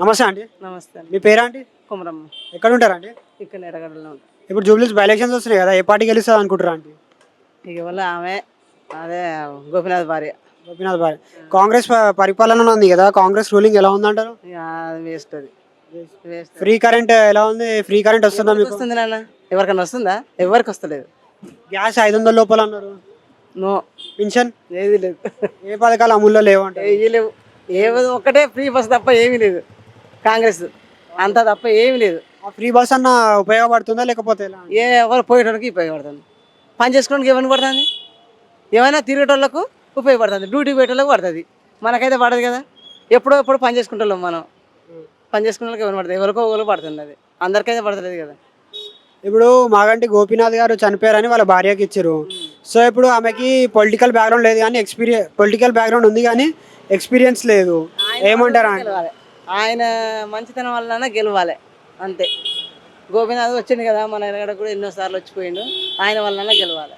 నమస్తే అండి. నమస్తే అండి. మీ పేరా అండి? కుమరమ్మ. ఎక్కడ ఉంటారండి ఇక్కడ ఎడగడలో ఉంటాం. ఇప్పుడు జూబ్లీస్ బై ఎలక్షన్స్ వస్తున్నాయి కదా ఏ పార్టీ గెలుస్తుంది అనుకుంటారా అండి? ఇక వల్ల ఆమె అదే గోపినాథ్ భార్య. గోపీనాథ్ భాయ్ కాంగ్రెస్ ప- పరిపాలన ఉంది కదా కాంగ్రెస్ రూలింగ్ ఎలా ఉందంటారు? ఇక అది వేస్ట్ అది. వేస్ట్ ఫ్రీ కరెంట్ ఎలా ఉంది? ఫ్రీ కరెంట్ వస్తుందా మీకు? వస్తుంది నాన్న? ఎవరికైనా వస్తుందా? ఎవరికి వస్తలేదు? గ్యాస్ ఐదు వందల లోపల అన్నారు. నో. పెన్షన్ ఏది లేదు. ఏ పథకాలు అమల్లో లేవంటారు? ఏవి లేవు. ఏవి ఒక్కటే ఫ్రీ బస్ తప్ప ఏమీ లేదు. కాంగ్రెస్ అంతా తప్ప ఏమీ లేదు. ఫ్రీ బస్ అన్న ఉపయోగపడుతుందా లేకపోతే ఏ ఎవరు పోయేటోళ్ళకి ఉపయోగపడుతుంది పని చేసుకోవడానికి ఏమైనా పడుతుంది? ఏమైనా తిరిగేటోళ్ళకు ఉపయోగపడుతుంది. డ్యూటీ పోయేటోళ్ళకి పడుతుంది. మనకైతే పడదు కదా. ఎప్పుడో ఎప్పుడు పని చేసుకుంటాం మనం. పని చేసుకునే వాళ్ళకి ఏమైనా పడుతుంది? ఎవరికో ఒకరు పడుతుంది అది. అందరికైతే పడతలేదు కదా. ఇప్పుడు మాగంటి గోపీనాథ్ గారు చనిపోయారని వాళ్ళ భార్యకి ఇచ్చారు. సో ఇప్పుడు ఆమెకి పొలిటికల్ బ్యాక్గ్రౌండ్ లేదు కానీ ఎక్స్పీరియన్స్ పొలిటికల్ బ్యాక్గ్రౌండ్ ఉంది కానీ ఎక్స్పీరియన్స్ లేదు. ఏమంటారా ఆయన మంచితనం వల్లనే గెలవాలి. అంతే. గోపీనాథ్ వచ్చింది కదా మన ఎనగడ కూడా ఎన్నోసార్లు వచ్చిపోయిండు. ఆయన వల్లనే గెలవాలి.